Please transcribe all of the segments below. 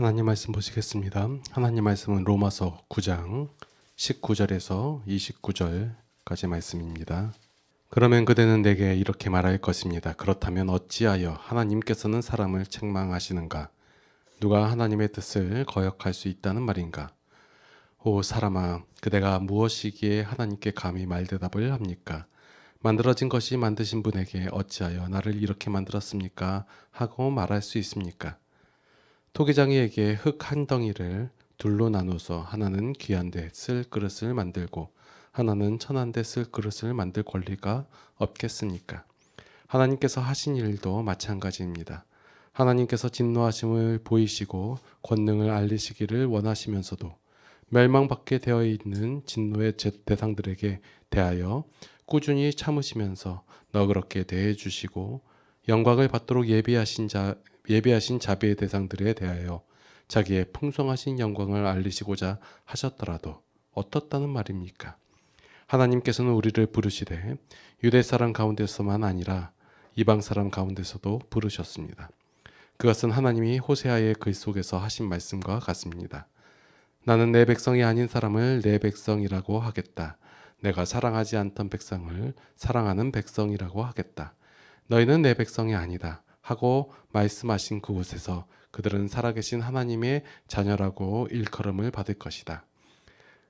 하나님 말씀 보시겠습니다. 하나님 말씀은 로마서 9장 19절에서 29절까지 말씀입니다. 그러면 그대는 내게 이렇게 말할 것입니다. 그렇다면 어찌하여 하나님께서는 사람을 책망하시는가? 누가 하나님의 뜻을 거역할 수 있다는 말인가? 오 사람아, 그대가 무엇이기에 하나님께 감히 말대답을 합니까? 만들어진 것이 만드신 분에게 어찌하여 나를 이렇게 만들었습니까? 하고 말할 수 있습니까? 토기장이에게 흙 한 덩이를 둘로 나누어서 하나는 귀한데 쓸 그릇을 만들고 하나는 천한데 쓸 그릇을 만들 권리가 없겠습니까? 하나님께서 하신 일도 마찬가지입니다. 하나님께서 진노하심을 보이시고 권능을 알리시기를 원하시면서도 멸망받게 되어 있는 진노의 제- 대상들에게 대하여 꾸준히 참으시면서 너그럽게 대해 주시고 영광을 받도록 예비하신 자 예비하신 자비의 대상들에 대하여 자기의 풍성하신 영광을 알리시고자 하셨더라도 어떻다는 말입니까? 하나님께서는 우리를 부르시되 유대 사람 가운데서만 아니라 이방 사람 가운데서도 부르셨습니다. 그것은 하나님이 호세아의 글 속에서 하신 말씀과 같습니다. 나는 내 백성이 아닌 사람을 내 백성이라고 하겠다. 내가 사랑하지 않던 백성을 사랑하는 백성이라고 하겠다. 너희는 내 백성이 아니다. 하고 말씀하신 그곳에서 그들은 살아계신 하나님의 자녀라고 일컬음을 받을 것이다.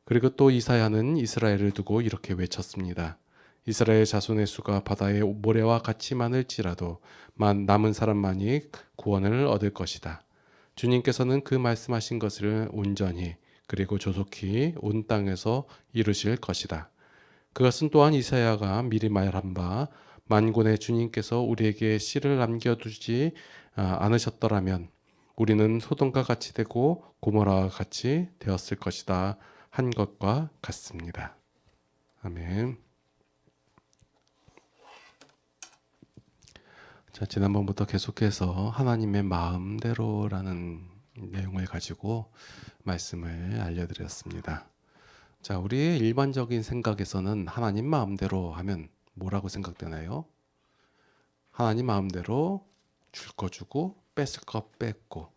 그리고 또 이사야는 이스라엘을 두고 이렇게 외쳤습니다. 이스라엘 자손의 수가 바다의 모래와 같이 많을지라도 만 남은 사람만이 구원을 얻을 것이다. 주님께서는 그 말씀하신 것을 온전히 그리고 조속히 온 땅에서 이루실 것이다. 그것은 또한 이사야가 미리 말한 바 만군의 주님께서 우리에게 씨를 남겨두지 아, 않으셨더라면 우리는 소돔과 같이 되고 고모라와 같이 되었을 것이다 한 것과 같습니다. 아멘. 자, 지난번부터 계속해서 하나님의 마음대로라는 내용을 가지고 말씀을 알려드렸습니다. 자, 우리의 일반적인 생각에서는 하나님 마음대로 하면 뭐라고 생각되나요? 하나님 마음대로 줄 거 주고 뺏을 거 뺏고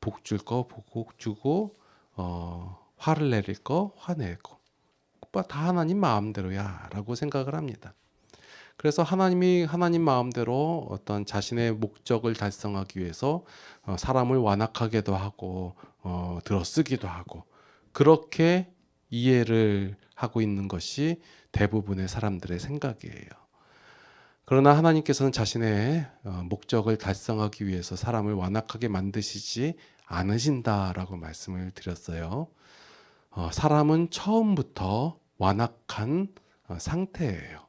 복 줄 거 복 주고 어, 화를 내릴 거 화내고 다 하나님 마음대로야라고 생각을 합니다. 그래서 하나님이 하나님 마음대로 어떤 자신의 목적을 달성하기 위해서 어, 사람을 완악하게도 하고 어, 들어쓰기도 하고 그렇게 이해를 하고 있는 것이 대부분의 사람들의 생각이에요. 그러나 하나님께서는 자신의 어, 목적을 달성하기 위해서 사람을 완악하게 만드시지 않으신다라고 말씀을 드렸어요. 어, 사람은 처음부터 완악한 어, 상태예요.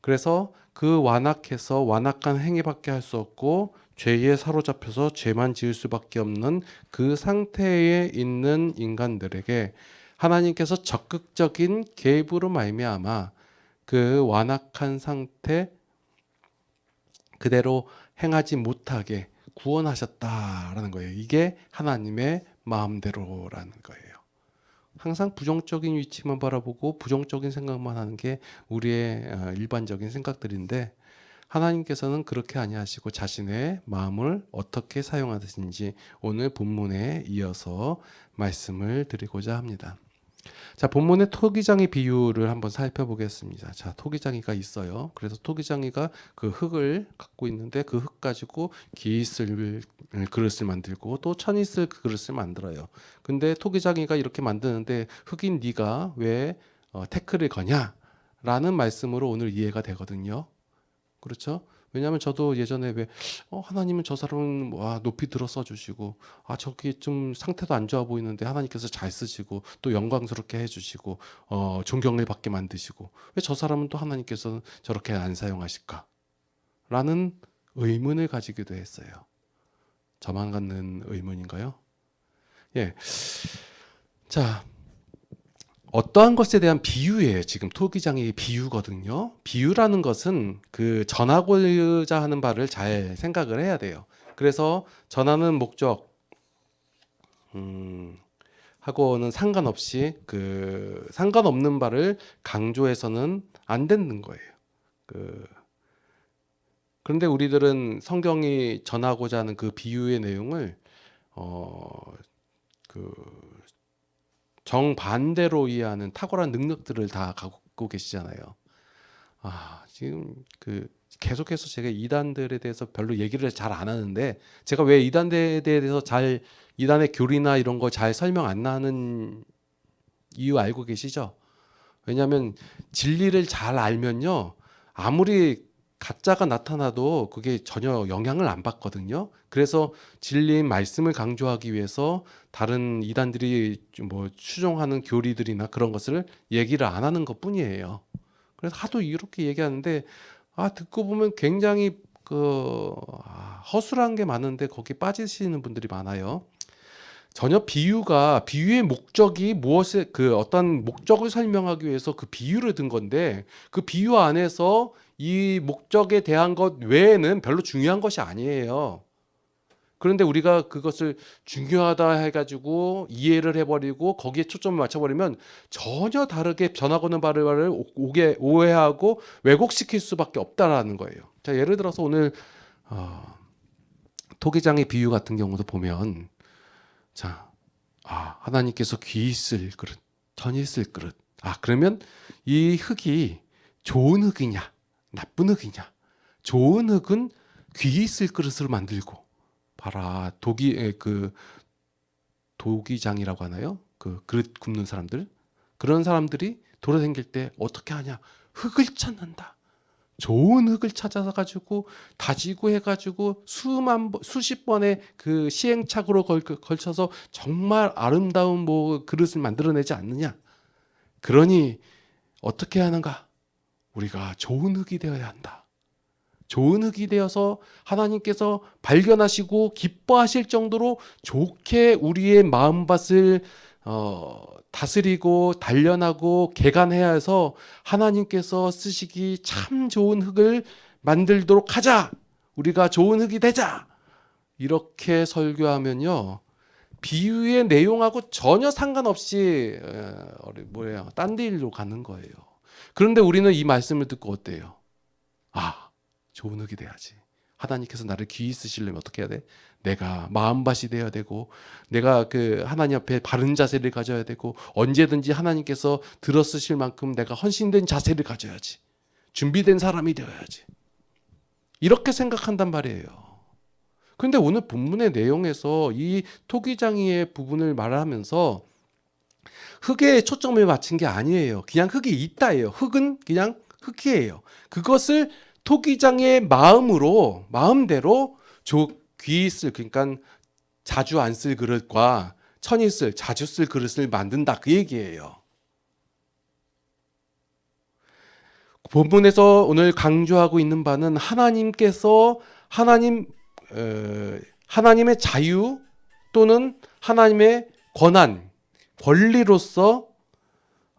그래서 그 완악해서 완악한 행위밖에 할 수 없고 죄에 사로잡혀서 죄만 지을 수밖에 없는 그 상태에 있는 인간들에게 하나님께서 적극적인 개입으로 말미암아 그 완악한 상태 그대로 행하지 못하게 구원하셨다라는 거예요. 이게 하나님의 마음대로라는 거예요. 항상 부정적인 위치만 바라보고 부정적인 생각만 하는 게 우리의 어, 일반적인 생각들인데 하나님께서는 그렇게 아니하시고 자신의 마음을 어떻게 사용하시는지 오늘 본문에 이어서 말씀을 드리고자 합니다. 자, 본문의 토기장이 비유를 한번 살펴보겠습니다. 자, 토기장이가 있어요. 그래서 토기장이가 그 흙을 갖고 있는데 그 흙 가지고 기있을 그릇을 만들고 또 천있을 그릇을 만들어요. 근데 토기장이가 이렇게 만드는데 흙인 네가 왜 어, 태클을 거냐? 라는 말씀으로 오늘 이해가 되거든요. 그렇죠? 왜냐하면 저도 예전에 왜 어, 하나님은 저 사람은 와 높이 들어 써주시고 아 저기 좀 상태도 안 좋아 보이는데 하나님께서 잘 쓰시고 또 영광스럽게 해주시고 어, 존경을 받게 만드시고 왜 저 사람은 또 하나님께서는 저렇게 안 사용하실까? 라는 의문을 가지기도 했어요. 저만 갖는 의문인가요? 예. 자, 어떠한 것에 대한 비유예요. 지금 토기장의 비유거든요. 비유라는 것은 그 전하고자 하는 바를 잘 생각을 해야 돼요. 그래서 전하는 목적 음, 하고는 상관없이 그 상관없는 바를 강조해서는 안 되는 거예요. 그 그런데 우리들은 성경이 전하고자 하는 그 비유의 내용을 어, 그 정반대로 이해하는 탁월한 능력들을 다 갖고 계시잖아요. 아, 지금 그 계속해서 제가 이단들에 대해서 별로 얘기를 잘 안 하는데 제가 왜 이단들에 대해서 잘 이단의 교리나 이런 거 잘 설명 안 하는 이유 알고 계시죠? 왜냐하면 진리를 잘 알면요 아무리 가짜가 나타나도 그게 전혀 영향을 안 받거든요. 그래서 진리의 말씀을 강조하기 위해서 다른 이단들이 좀뭐 추종하는 교리들이나 그런 것을 얘기를 안 하는 것 뿐이에요. 그래서 하도 이렇게 얘기하는데 아 듣고 보면 굉장히 그 아, 허술한 게 많은데 거기 빠지시는 분들이 많아요. 전혀 비유가 비유의 목적이 무엇에 그 어떤 목적을 설명하기 위해서 그 비유를 든 건데 그 비유 안에서 이 목적에 대한 것 외에는 별로 중요한 것이 아니에요. 그런데 우리가 그것을 중요하다 해가지고 이해를 해버리고 거기에 초점을 맞춰버리면 전혀 다르게 전하고는 바를 오게 오해하고 왜곡시킬 수밖에 없다라는 거예요. 자 예를 들어서 오늘 어, 토기장의 비유 같은 경우도 보면 자, 아, 하나님께서 귀 있을 그릇, 천이 있을 그릇. 아, 그러면 이 흙이 좋은 흙이냐, 나쁜 흙이냐? 좋은 흙은 귀 있을 그릇을 만들고, 봐라, 에, 그, 도기장이라고 하나요? 그 그릇 굽는 사람들. 그런 사람들이 돌아다닐 때 어떻게 하냐? 흙을 찾는다. 좋은 흙을 찾아서 가지고 다지고 해가지고 수만 번- 수십 번의 그 시행착오로 걸, 걸쳐서 정말 아름다운 뭐 그릇을 만들어내지 않느냐. 그러니 어떻게 하는가? 우리가 좋은 흙이 되어야 한다. 좋은 흙이 되어서 하나님께서 발견하시고 기뻐하실 정도로 좋게 우리의 마음밭을 어, 다스리고 단련하고 개간해야 해서 하나님께서 쓰시기 참 좋은 흙을 만들도록 하자. 우리가 좋은 흙이 되자. 이렇게 설교하면요. 비유의 내용하고 전혀 상관없이 에, 어리- 뭐예요? 딴 데일로 가는 거예요. 그런데 우리는 이 말씀을 듣고 어때요? 아, 좋은 흙이 돼야지. 하나님께서 나를 귀히 쓰시려면 어떻게 해야 돼? 내가 마음밭이 되어야 되고 내가 그 하나님 앞에 바른 자세를 가져야 되고 언제든지 하나님께서 들어 쓰실 만큼 내가 헌신된 자세를 가져야지. 준비된 사람이 되어야지. 이렇게 생각한단 말이에요. 근데 오늘 본문의 내용에서 이 토기장이의 부분을 말하면서 흙에 초점을 맞춘 게 아니에요. 그냥 흙이 있다예요. 흙은 그냥 흙이에요. 그것을 토기장의 마음으로 마음대로 조, 귀 쓸 그러니까 자주 안 쓸 그릇과 천이 쓸 자주 쓸 그릇을 만든다 그 얘기예요. 본문에서 오늘 강조하고 있는 바는 하나님께서 하나님 어, 하나님의 자유 또는 하나님의 권한 권리로서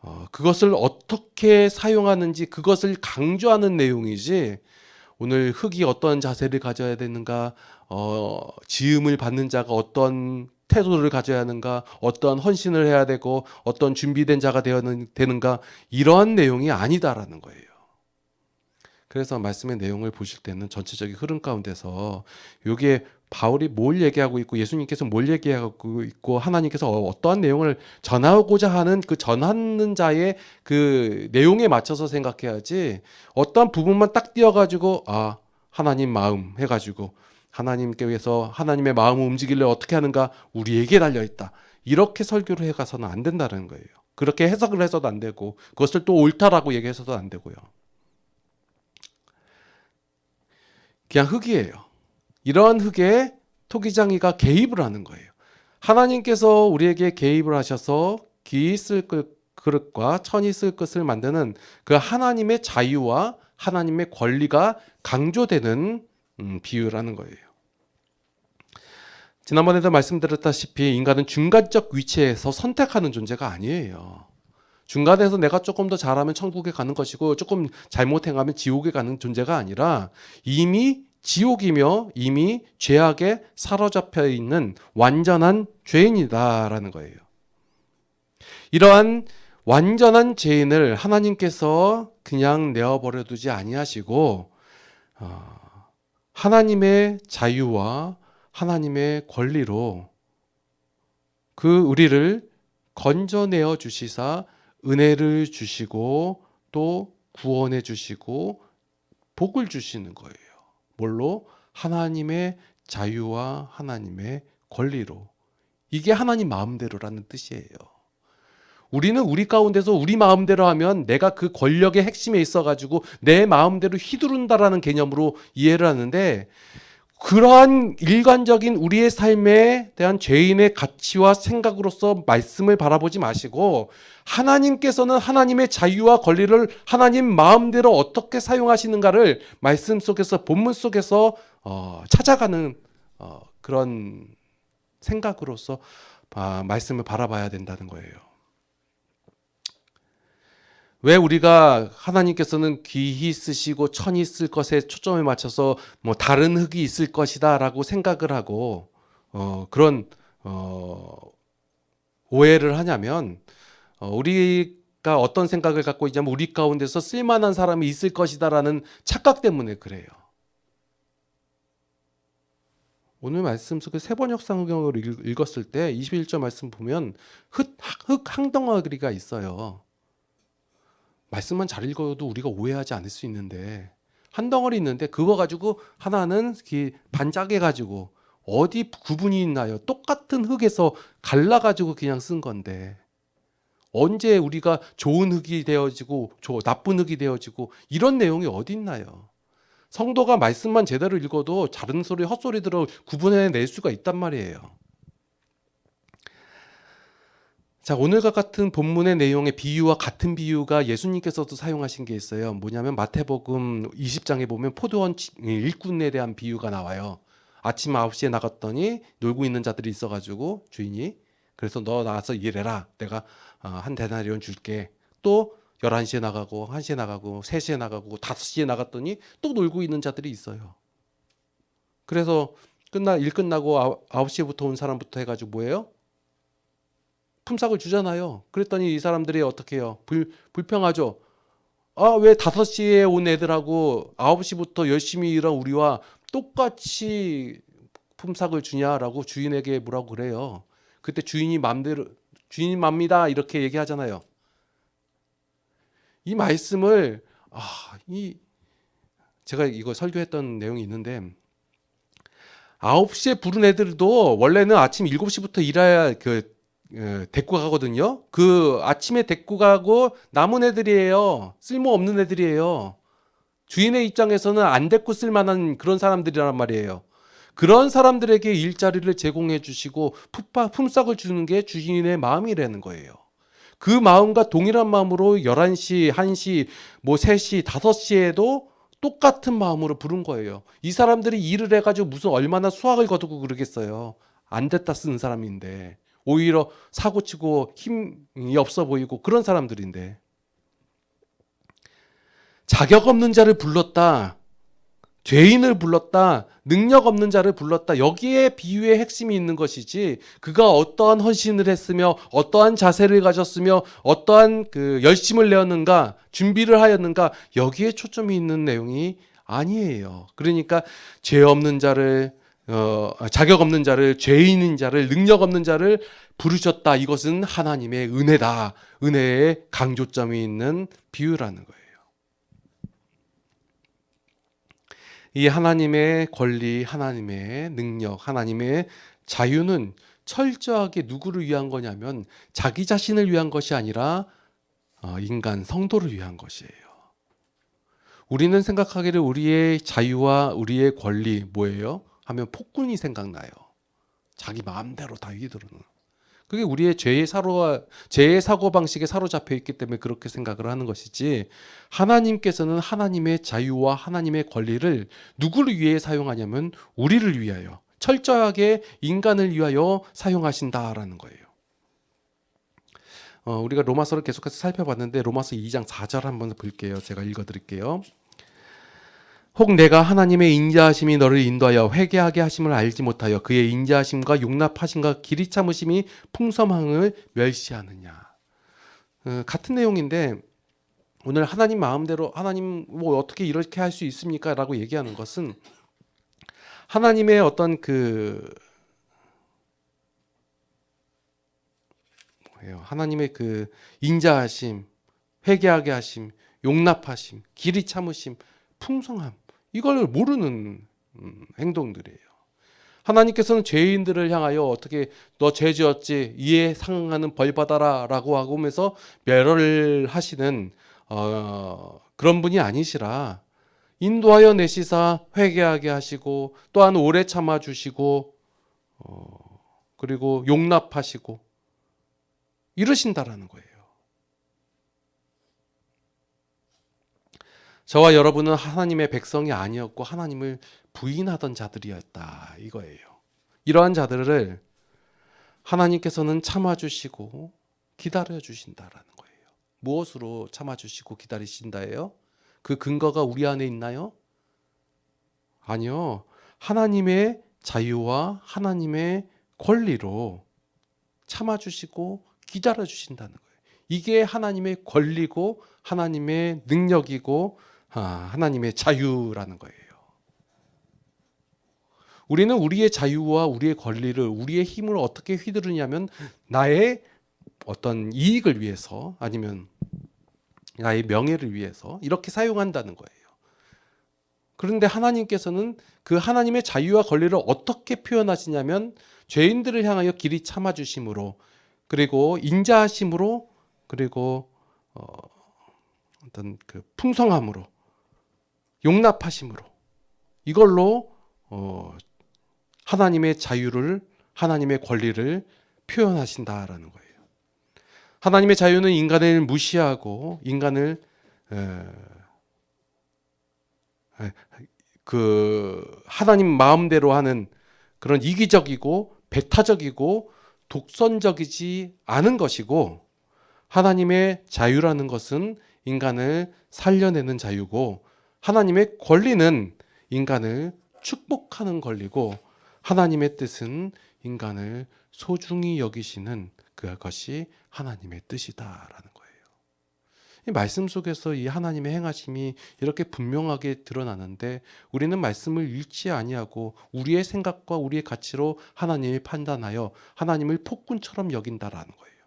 어, 그것을 어떻게 사용하는지 그것을 강조하는 내용이지 오늘 흙이 어떤 자세를 가져야 되는가 어, 지음을 받는 자가 어떤 태도를 가져야 하는가 어떤 헌신을 해야 되고 어떤 준비된 자가 되어야 되는가 이러한 내용이 아니다라는 거예요. 그래서 말씀의 내용을 보실 때는 전체적인 흐름 가운데서 이게 바울이 뭘 얘기하고 있고 예수님께서 뭘 얘기하고 있고 하나님께서 어떠한 내용을 전하고자 하는 그 전하는 자의 그 내용에 맞춰서 생각해야지 어떠한 부분만 딱 띄어가지고 아 하나님 마음 해가지고 하나님께서 하나님의 마음을 움직이려 어떻게 하는가 우리에게 달려 있다 이렇게 설교를 해가서는 안 된다는 거예요. 그렇게 해석을 해서도 안 되고 그것을 또 옳다라고 얘기해서도 안 되고요. 그냥 흙이에요. 이러한 흙에 토기장이가 개입을 하는 거예요. 하나님께서 우리에게 개입을 하셔서 기 있을 그릇과 천이 있을 것을 만드는 그 하나님의 자유와 하나님의 권리가 강조되는 음, 비유라는 거예요. 지난번에도 말씀드렸다시피 인간은 중간적 위치에서 선택하는 존재가 아니에요. 중간에서 내가 조금 더 잘하면 천국에 가는 것이고 조금 잘못 행하면 지옥에 가는 존재가 아니라 이미 지옥이며 이미 죄악에 사로잡혀 있는 완전한 죄인이다라는 거예요. 이러한 완전한 죄인을 하나님께서 그냥 내어버려 두지 아니하시고 어, 하나님의 자유와 하나님의 권리로 그 우리를 건져내어 주시사 은혜를 주시고 또 구원해 주시고 복을 주시는 거예요. 뭘로? 하나님의 자유와 하나님의 권리로. 이게 하나님 마음대로라는 뜻이에요. 우리는 우리 가운데서 우리 마음대로 하면 내가 그 권력의 핵심에 있어 가지고 내 마음대로 휘두른다라는 개념으로 이해를 하는데 그러한 일관적인 우리의 삶에 대한 죄인의 가치와 생각으로서 말씀을 바라보지 마시고 하나님께서는 하나님의 자유와 권리를 하나님 마음대로 어떻게 사용하시는가를 말씀 속에서 본문 속에서 어, 찾아가는 어, 그런 생각으로서 아, 말씀을 바라봐야 된다는 거예요. 왜 우리가 하나님께서는 귀히 쓰시고 천히 쓸 것에 초점을 맞춰서 뭐 다른 흙이 있을 것이다라고 생각을 하고 어, 그런 어, 오해를 하냐면 어, 우리가 어떤 생각을 갖고 있냐면 우리 가운데서 쓸만한 사람이 있을 것이다라는 착각 때문에 그래요. 오늘 말씀 속에 세번역 성경을 읽었을 때 21절 말씀 보면 흙, 흙 항덩어리가 있어요. 말씀만 잘 읽어도 우리가 오해하지 않을 수 있는데 한 덩어리 있는데 그거 가지고 하나는 반짝해 가지고 어디 구분이 있나요? 똑같은 흙에서 갈라 가지고 그냥 쓴 건데 언제 우리가 좋은 흙이 되어지고 나쁜 흙이 되어지고 이런 내용이 어디 있나요? 성도가 말씀만 제대로 읽어도 다른 소리 헛소리 들어 구분해낼 수가 있단 말이에요. 자, 오늘과 같은 본문의 내용의 비유와 같은 비유가 예수님께서도 사용하신 게 있어요. 뭐냐면 마태복음 20장에 보면 포도원 일꾼에 대한 비유가 나와요. 아침 9시에 나갔더니 놀고 있는 자들이 있어 가지고 주인이 그래서 너 나와서 일해라. 내가 어, 한 데나리온 줄게. 또 11시에 나가고 1시에 나가고 3시에 나가고 5시에 나갔더니 또 놀고 있는 자들이 있어요. 그래서 끝나 일 끝나고 9시부터 온 사람부터 해 가지고 뭐예요? 품삯을 주잖아요. 그랬더니 이 사람들이 어떻게 해요? 불, 불평하죠. 아, 왜 5시에 온 애들하고 9시부터 열심히 일한 우리와 똑같이 품삯을 주냐라고 주인에게 뭐라고 그래요. 그때 주인이 맘대로 주인 맘이다 이렇게 얘기하잖아요. 이 말씀을 아, 이 제가 이거 설교했던 내용이 있는데 9시에 부른 애들도 원래는 아침 7시부터 일해야 그 예, 데리고 가거든요. 그 아침에 데리고 가고 남은 애들이에요. 쓸모 없는 애들이에요. 주인의 입장에서는 안 데리고 쓸 만한 그런 사람들이란 말이에요. 그런 사람들에게 일자리를 제공해 주시고 품삯을 주는 게 주인의 마음이라는 거예요. 그 마음과 동일한 마음으로 11시, 1시, 뭐 3시, 5시에도 똑같은 마음으로 부른 거예요. 이 사람들이 일을 해가지고 무슨 얼마나 수학을 거두고 그러겠어요. 안 됐다 쓰는 사람인데. 오히려 사고치고 힘이 없어 보이고 그런 사람들인데 자격 없는 자를 불렀다. 죄인을 불렀다. 능력 없는 자를 불렀다. 여기에 비유의 핵심이 있는 것이지 그가 어떠한 헌신을 했으며 어떠한 자세를 가졌으며 어떠한 그 열심을 내었는가 준비를 하였는가 여기에 초점이 있는 내용이 아니에요. 그러니까 죄 없는 자를 어, 자격 없는 자를 죄인인 자를 능력 없는 자를 부르셨다. 이것은 하나님의 은혜다. 은혜의 강조점이 있는 비유라는 거예요. 이 하나님의 권리, 하나님의 능력, 하나님의 자유는 철저하게 누구를 위한 거냐면 자기 자신을 위한 것이 아니라 어, 인간 성도를 위한 것이에요. 우리는 생각하기를 우리의 자유와 우리의 권리 뭐예요? 하면 폭군이 생각나요. 자기 마음대로 다 휘두르는. 그게 우리의 죄의 사로 죄의 사고 방식에 사로잡혀 있기 때문에 그렇게 생각을 하는 것이지 하나님께서는 하나님의 자유와 하나님의 권리를 누구를 위해 사용하냐면 우리를 위하여 철저하게 인간을 위하여 사용하신다라는 거예요. 어, 우리가 로마서를 계속해서 살펴봤는데 로마서 2장 4절 한번 볼게요. 제가 읽어드릴게요. 혹 내가 하나님의 인자하심이 너를 인도하여 회개하게 하심을 알지 못하여 그의 인자하심과 용납하심과 길이 참으심이 풍성함을 멸시하느냐. 어, 같은 내용인데 오늘 하나님 마음대로 하나님 뭐 어떻게 이렇게 할 수 있습니까라고 얘기하는 것은 하나님의 어떤 그 거예요. 하나님의 그 인자하심, 회개하게 하심, 용납하심, 길이 참으심, 풍성함 이걸 모르는 음, 행동들이에요. 하나님께서는 죄인들을 향하여 어떻게 너 죄 지었지 이에 상응하는 벌 받아라라고 하고 하면서 멸을 하시는 어, 그런 분이 아니시라 인도하여 내시사 회개하게 하시고 또한 오래 참아 주시고 어, 그리고 용납하시고 이러신다라는 거예요. 저와 여러분은 하나님의 백성이 아니었고 하나님을 부인하던 자들이었다 이거예요. 이러한 자들을 하나님께서는 참아주시고 기다려 주신다라는 거예요. 무엇으로 참아주시고 기다리신다예요? 그 근거가 우리 안에 있나요? 아니요. 하나님의 자유와 하나님의 권리로 참아주시고 기다려 주신다는 거예요. 이게 하나님의 권리고 하나님의 능력이고 아, 하나님의 자유라는 거예요. 우리는 우리의 자유와 우리의 권리를 우리의 힘을 어떻게 휘두르냐면 나의 어떤 이익을 위해서 아니면 나의 명예를 위해서 이렇게 사용한다는 거예요. 그런데 하나님께서는 그 하나님의 자유와 권리를 어떻게 표현하시냐면 죄인들을 향하여 길이 참아 주심으로 그리고 인자하심으로 그리고 어, 어떤 그 풍성함으로 용납하심으로 이걸로 어, 하나님의 자유를 하나님의 권리를 표현하신다라는 거예요. 하나님의 자유는 인간을 무시하고 인간을 에, 에, 그 하나님 마음대로 하는 그런 이기적이고 배타적이고 독선적이지 않은 것이고 하나님의 자유라는 것은 인간을 살려내는 자유고 하나님의 권리는 인간을 축복하는 권리고 하나님의 뜻은 인간을 소중히 여기시는 그것이 하나님의 뜻이다라는 거예요. 이 말씀 속에서 이 하나님의 행하심이 이렇게 분명하게 드러나는데 우리는 말씀을 읽지 아니하고 우리의 생각과 우리의 가치로 하나님이 판단하여 하나님을 폭군처럼 여긴다라는 거예요.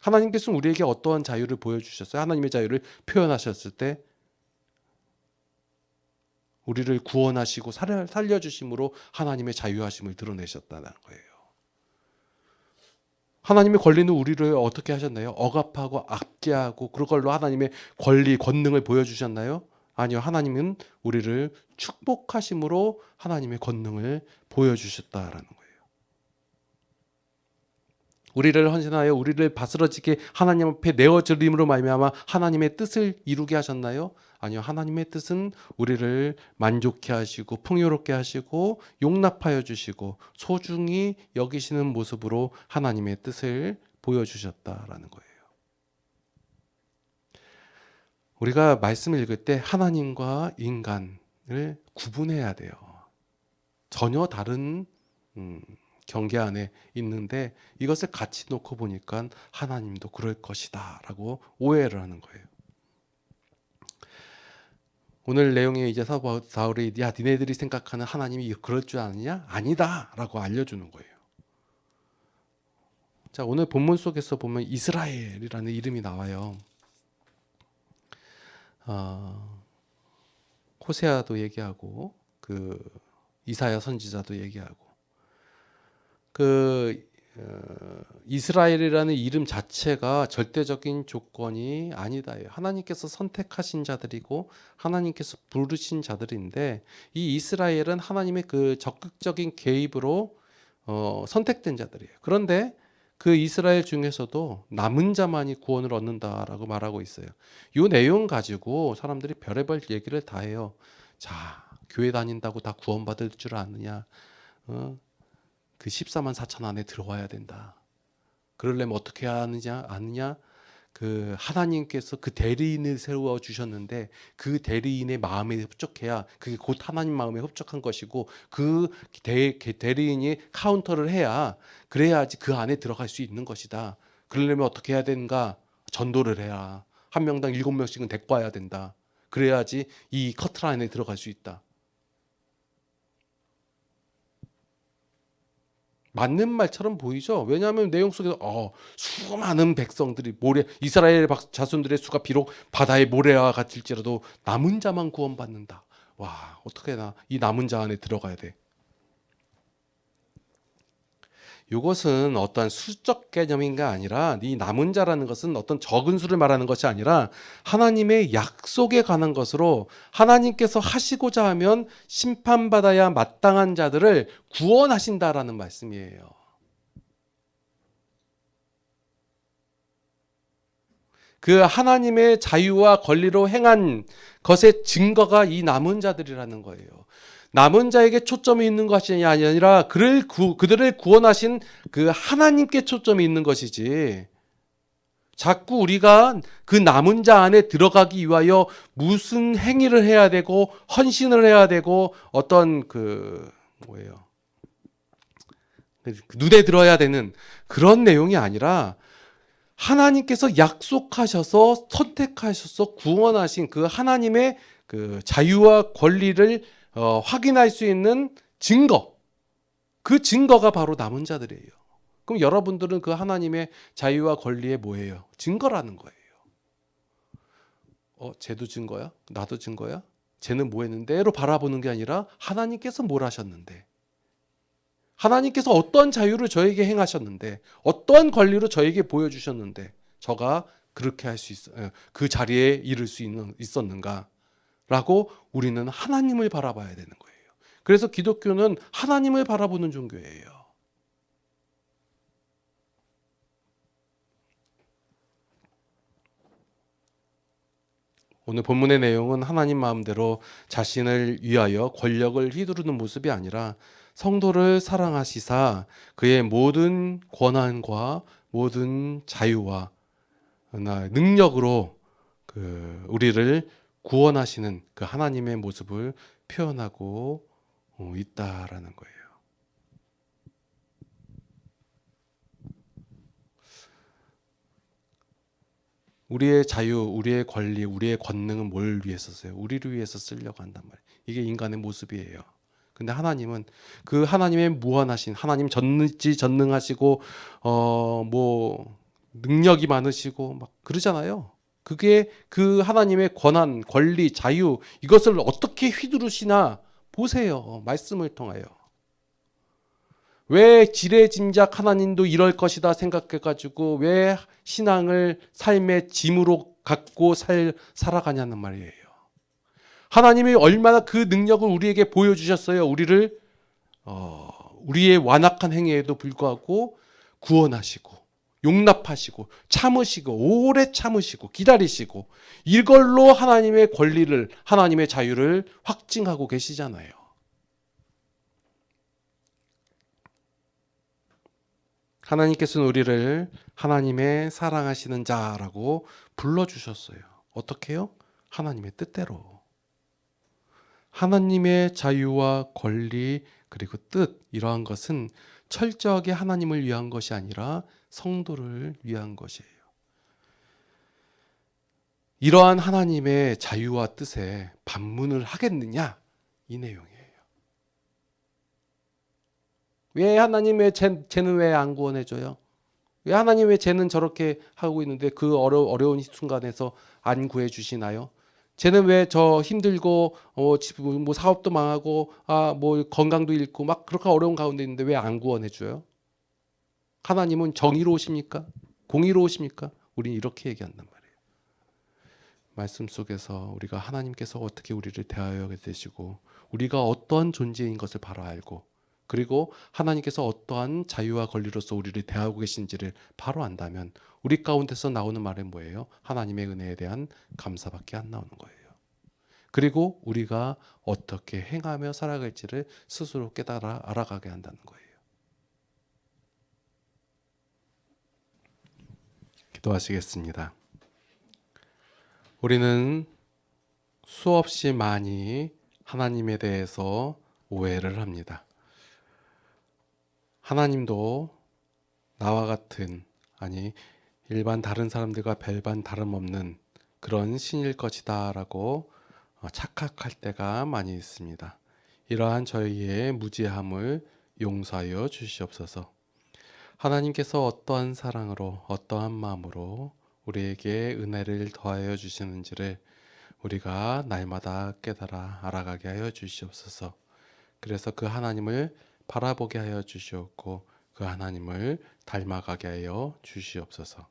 하나님께서는 우리에게 어떠한 자유를 보여주셨어요? 하나님의 자유를 표현하셨을 때 우리를 구원하시고 살려주심으로 하나님의 자유하심을 드러내셨다는 거예요. 하나님의 권리는 우리를 어떻게 하셨나요? 억압하고 압제하고 그걸로 하나님의 권리, 권능을 보여주셨나요? 아니요. 하나님은 우리를 축복하심으로 하나님의 권능을 보여주셨다라는 거예요. 우리를 헌신하여 우리를 바스러지게 하나님 앞에 내어드림으로 말미암아 하나님의 뜻을 이루게 하셨나요? 아니요. 하나님의 뜻은 우리를 만족해 하시고 풍요롭게 하시고 용납하여 주시고 소중히 여기시는 모습으로 하나님의 뜻을 보여주셨다라는 거예요. 우리가 말씀을 읽을 때 하나님과 인간을 구분해야 돼요. 전혀 다른 음, 경계 안에 있는데 이것을 같이 놓고 보니까 하나님도 그럴 것이다라고 오해를 하는 거예요. 오늘 내용에 이제 사도 바울이 야 니네들이 생각하는 하나님이 그럴 줄 아느냐? 아니다라고 알려주는 거예요. 자 오늘 본문 속에서 보면 이스라엘이라는 이름이 나와요. 어, 호세아도 얘기하고 그 이사야 선지자도 얘기하고 그 어, 이스라엘이라는 이름 자체가 절대적인 조건이 아니다. 하나님께서 선택하신 자들이고 하나님께서 부르신 자들인데 이 이스라엘은 하나님의 그 적극적인 개입으로 어, 선택된 자들이에요. 그런데 그 이스라엘 중에서도 남은 자만이 구원을 얻는다라고 말하고 있어요. 이 내용 가지고 사람들이 별의별 얘기를 다 해요. 자, 교회 다닌다고 다 구원받을 줄 아느냐? 어? 그 14만 4천 안에 들어와야 된다. 그러려면 어떻게 하느냐 아느냐 그 하나님께서 그 대리인을 세워 주셨는데 그 대리인의 마음에 흡족해야 그게 곧 하나님 마음에 흡족한 것이고 그 대, 대리인이 카운터를 해야 그래야지 그 안에 들어갈 수 있는 것이다. 그러려면 어떻게 해야 되는가? 전도를 해야 한 명당 일곱 명씩은 데리고 와야 된다. 그래야지 이 안에 들어갈 수 있다. 맞는 말처럼 보이죠. 왜냐하면 내용 속에서 어, 수많은 백성들이 모래 이스라엘 박- 자손들의 수가 비록 바다의 모래와 같을지라도 남은 자만 구원받는다. 와 어떻게 나 이 남은 자 안에 들어가야 돼. 이것은 어떠한 수적 개념인가 아니라 이 남은 자라는 것은 어떤 적은 수를 말하는 것이 아니라 하나님의 약속에 관한 것으로 하나님께서 하시고자 하면 심판받아야 마땅한 자들을 구원하신다라는 말씀이에요. 그 하나님의 자유와 권리로 행한 것의 증거가 이 남은 자들이라는 거예요. 남은 자에게 초점이 있는 것이 아니라 그를 구, 그들을 구원하신 그 하나님께 초점이 있는 것이지. 자꾸 우리가 그 남은 자 안에 들어가기 위하여 무슨 행위를 해야 되고 헌신을 해야 되고 어떤 그 뭐예요? 눈에 들어야 되는 그런 내용이 아니라 하나님께서 약속하셔서 선택하셔서 구원하신 그 하나님의 그 자유와 권리를 어, 확인할 수 있는 증거. 그 증거가 바로 남은 자들이에요. 그럼 여러분들은 그 하나님의 자유와 권리에 뭐예요? 증거라는 거예요. 어, 쟤도 증거야? 나도 증거야? 쟤는 뭐 했는데?로 바라보는 게 아니라 하나님께서 뭘 하셨는데? 하나님께서 어떤 자유를 저에게 행하셨는데, 어떠한 권리로 저에게 보여주셨는데, 저가 그렇게 할 수 있어, 어, 그 자리에 이를 수 있는, 있었는가? 라고 우리는 하나님을 바라봐야 되는 거예요. 그래서 기독교는 하나님을 바라보는 종교예요. 오늘 본문의 내용은 하나님 마음대로 자신을 위하여 권력을 휘두르는 모습이 아니라 성도를 사랑하시사 그의 모든 권한과 모든 자유와 능력으로 그 우리를 구원하시는 그 하나님의 모습을 표현하고 어, 있다라는 거예요. 우리의 자유, 우리의 권리, 우리의 권능은 뭘 위해서 써요? 우리를 위해서 쓰려고 한단 말이에요. 이게 인간의 모습이에요. 근데 하나님은 그 하나님의 무한하신 하나님 전지 전능하시고 어 뭐 능력이 많으시고 막 그러잖아요. 그게 그 하나님의 권한, 권리, 자유 이것을 어떻게 휘두르시나 보세요. 말씀을 통하여. 왜 지레짐작 하나님도 이럴 것이다 생각해 가지고 왜 신앙을 삶의 짐으로 갖고 살, 살아가냐는 말이에요. 하나님이 얼마나 그 능력을 우리에게 보여 주셨어요. 우리를 어, 우리의 완악한 행위에도 불구하고 구원하시고 용납하시고 참으시고 오래 참으시고 기다리시고 이걸로 하나님의 권리를 하나님의 자유를 확증하고 계시잖아요. 하나님께서는 우리를 하나님의 사랑하시는 자라고 불러주셨어요. 어떻게요? 하나님의 뜻대로. 하나님의 자유와 권리 그리고 뜻 이러한 것은 철저하게 하나님을 위한 것이 아니라 성도를 위한 것이에요. 이러한 하나님의 자유와 뜻에 반문을 하겠느냐 이 내용이에요. 왜 하나님 왜 쟤, 쟤는 왜 안 구원해줘요? 왜 하나님 왜 쟤는 저렇게 하고 있는데 그 어려, 어려운 순간에서 안 구해주시나요? 쟤는 왜 저 힘들고 어, 뭐 사업도 망하고 아 뭐 건강도 잃고 막 그렇게 어려운 가운데 있는데 왜 안 구원해 줘요? 하나님은 정의로우십니까? 공의로우십니까? 우린 이렇게 얘기한단 말이에요. 말씀 속에서 우리가 하나님께서 어떻게 우리를 대하여 되시고 우리가 어떠한 존재인 것을 바로 알고 그리고 하나님께서 어떠한 자유와 권리로서 우리를 대하고 계신지를 바로 안다면 우리 가운데서 나오는 말은 뭐예요? 하나님의 은혜에 대한 감사밖에 안 나오는 거예요. 그리고 우리가 어떻게 행하며 살아갈지를 스스로 깨달아 알아가게 한다는 거예요. 기도하시겠습니다. 우리는 수없이 많이 하나님에 대해서 오해를 합니다. 하나님도 나와 같은 아니 일반 다른 사람들과 별반 다름없는 그런 신일 것이다라고 착각할 때가 많이 있습니다. 이러한 저희의 무지함을 용서하여 주시옵소서. 하나님께서 어떠한 사랑으로 어떠한 마음으로 우리에게 은혜를 더하여 주시는지를 우리가 날마다 깨달아 알아가게 하여 주시옵소서. 그래서 그 하나님을 바라보게 하여 주시옵고 그 하나님을 닮아가게 하여 주시옵소서.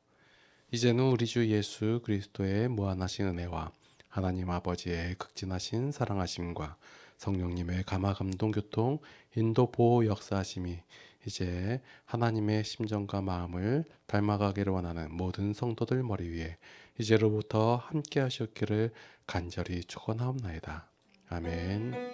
이제는 우리 주 예수 그리스도의 무한하신 은혜와 하나님 아버지의 극진하신 사랑하심과 성령님의 감화 감동 교통 인도 보호 역사하심이 이제 하나님의 심정과 마음을 닮아가기를 원하는 모든 성도들 머리 위에 이제로부터 함께 하셨기를 간절히 축원하옵나이다. 아멘.